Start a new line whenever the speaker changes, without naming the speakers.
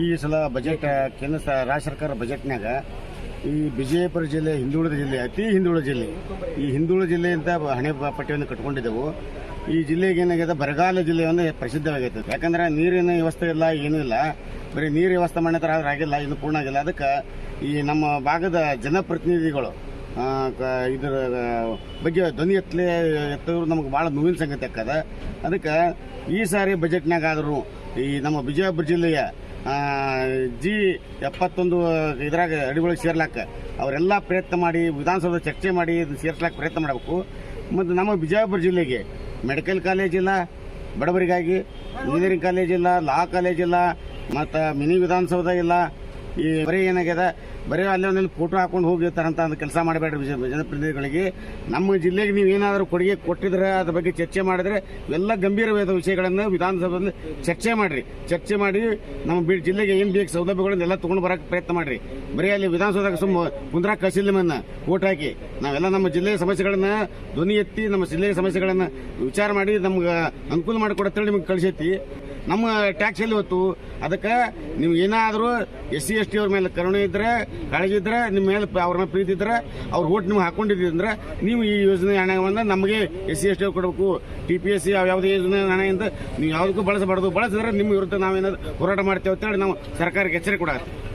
ಈ ಸಲ ಬಜೆಟ್, ಕೇಂದ್ರ ರಾಜ್ಯ ಸರ್ಕಾರ ಬಜೆಟ್ನಾಗ ಈ ವಿಜಯಪುರ ಜಿಲ್ಲೆ, ಹಿಂದುಳಿದ ಜಿಲ್ಲೆ, ಅತಿ ಹಿಂದುಳಿದ ಜಿಲ್ಲೆ, ಈ ಹಿಂದುಳಿದ ಜಿಲ್ಲೆಯಿಂದ ಹಣೆ ಪಟ್ಟಿಯನ್ನು ಕಟ್ಕೊಂಡಿದ್ದೆವು. ಈ ಜಿಲ್ಲೆಗೆ ಏನಾಗಿದೆ ಬರಗಾಲ ಜಿಲ್ಲೆ ಒಂದು ಪ್ರಸಿದ್ಧವಾಗೈತೆ. ಯಾಕಂದ್ರೆ ನೀರಿನ ವ್ಯವಸ್ಥೆ ಇಲ್ಲ, ಏನೂ ಇಲ್ಲ. ಬರೀ ನೀರು ವ್ಯವಸ್ಥೆ ಮಾಡಿದ್ರೆ ಆದ್ರೆ ಆಗಿಲ್ಲ, ಇನ್ನು ಪೂರ್ಣ ಆಗಿಲ್ಲ. ಅದಕ್ಕೆ ಈ ನಮ್ಮ ಭಾಗದ ಜನಪ್ರತಿನಿಧಿಗಳು ಇದರ ಬಗ್ಗೆ ಧ್ವನಿ ಎತ್ತಲೆ ಎತ್ತವರು ನಮಗೆ ಭಾಳ ನೋವಿನ ಸಂಗತಿ ಅಕ್ಕದ ಅದಕ್ಕೆ ಈ ಸಾರಿ ಬಜೆಟ್ನಾಗ ಆದರೂ ಈ ನಮ್ಮ ಬಿಜಾಪುರ ಜಿಲ್ಲೆಯ ಜಿ ಎಪ್ಪತ್ತೊಂದು ಇದ್ರಾಗ ಅಡಿಗಳಿಗೆ ಸೇರ್ಲಾಕ ಅವರೆಲ್ಲ ಪ್ರಯತ್ನ ಮಾಡಿ, ವಿಧಾನಸೌಧ ಚರ್ಚೆ ಮಾಡಿ ಇದು ಸೇರ್ಸ್ಲಾಕ ಪ್ರಯತ್ನ ಮಾಡಬೇಕು. ಮತ್ತು ನಮ್ಮ ವಿಜಯಪುರ ಜಿಲ್ಲೆಗೆ ಮೆಡಿಕಲ್ ಕಾಲೇಜ್ ಇಲ್ಲ, ಬಡವರಿಗಾಗಿ ಇಂಜಿನಿಯರಿಂಗ್ ಕಾಲೇಜ್ ಇಲ್ಲ, ಲಾ ಕಾಲೇಜ್ ಇಲ್ಲ, ಮತ್ತು ಮಿನಿ ವಿಧಾನಸೌಧ ಇಲ್ಲ ಈ ಬರೀ ಏನಾಗ್ಯದ? ಬರೀ ಅಲ್ಲಿ ಒಂದಲ್ಲಿ ಫೋಟೋ ಹಾಕೊಂಡು ಹೋಗಿರ್ತಾರಂತ ಒಂದು ಕೆಲಸ ಮಾಡಬೇಡ್ರಿ ಜನಪ್ರತಿನಿಧಿಗಳಿಗೆ. ನಮ್ಮ ಜಿಲ್ಲೆಗೆ ನೀವು ಏನಾದರೂ ಕೊಡುಗೆ ಕೊಟ್ಟಿದ್ರೆ, ಅದ್ರ ಬಗ್ಗೆ ಚರ್ಚೆ ಮಾಡಿದ್ರೆ, ಎಲ್ಲ ಗಂಭೀರವಾದ ವಿಷಯಗಳನ್ನು ವಿಧಾನಸಭೆಯಲ್ಲಿ ಚರ್ಚೆ ಮಾಡ್ರಿ. ಚರ್ಚೆ ಮಾಡಿ ನಮ್ಮ ಜಿಲ್ಲೆಗೆ ಏನು ಬೇಕು ಸೌಲಭ್ಯಗಳನ್ನೆಲ್ಲ ತೊಗೊಂಡು ಬರಕ್ಕೆ ಪ್ರಯತ್ನ ಮಾಡ್ರಿ. ಬರೀ ಅಲ್ಲಿ ವಿಧಾನಸೌಧಕ್ಕೆ ಸುಮ್ಮ ಕುಂದ್ರಾ ಕಳಿಸಿಲ್ಲ ಮನ್ನ ಓಟ್ ಹಾಕಿ. ನಾವೆಲ್ಲ ನಮ್ಮ ಜಿಲ್ಲೆಯ ಸಮಸ್ಯೆಗಳನ್ನು ಧ್ವನಿ ಎತ್ತಿ ನಮ್ಮ ಜಿಲ್ಲೆಯ ಸಮಸ್ಯೆಗಳನ್ನು ವಿಚಾರ ಮಾಡಿ ನಮ್ಗೆ ಅನುಕೂಲ ಮಾಡಿಕೊಡತ್ತೇಳಿ ನಿಮ್ಗೆ ಕಳಿಸೈತಿ. ನಮ್ಮ ಟ್ಯಾಕ್ಸ್ ಎಲ್ಲಿ ಹೊತ್ತು ಅದಕ್ಕೆ ನೀವು ಏನಾದರೂ ಎಸ್ ಸಿ, ಎಸ್ ಟಿ ಅವ್ರ ಮೇಲೆ ಕರುಣೆ ಇದ್ರೆ, ಕಾಳಜಿ ನಿಮ್ಮ ಮೇಲೆ ಅವ್ರ ಮೇಲೆ ಪ್ರೀತಿ ಇದ್ರೆ, ಅವ್ರ ಓಟ್ ನಿಮ್ಗೆ ಹಾಕೊಂಡಿದ್ರೆ ನೀವು ಈ ಯೋಜನೆ ಹಣವನ್ನು ನಮಗೆ ಎಸ್ ಸಿ, ಎಸ್ ಟಿ ಕೊಡಬೇಕು. ಟಿ ಪಿ ಎಸ್ ಸಿ ಯಾವುದೇ ಯೋಜನೆ ಹಣದಿಂದ ನೀವು ಯಾವುದಕ್ಕೂ ಬಳಸಬಾರ್ದು. ಬಳಸಿದ್ರೆ ನಿಮ್ಮ ವಿರುದ್ಧ ನಾವೇನಾದ್ರು ಹೋರಾಟ ಮಾಡ್ತೇವೆ ಅಂತೇಳಿ ನಾವು ಸರ್ಕಾರಕ್ಕೆ ಎಚ್ಚರಿಕೆ ಕೊಡಾತ್ತೀವಿ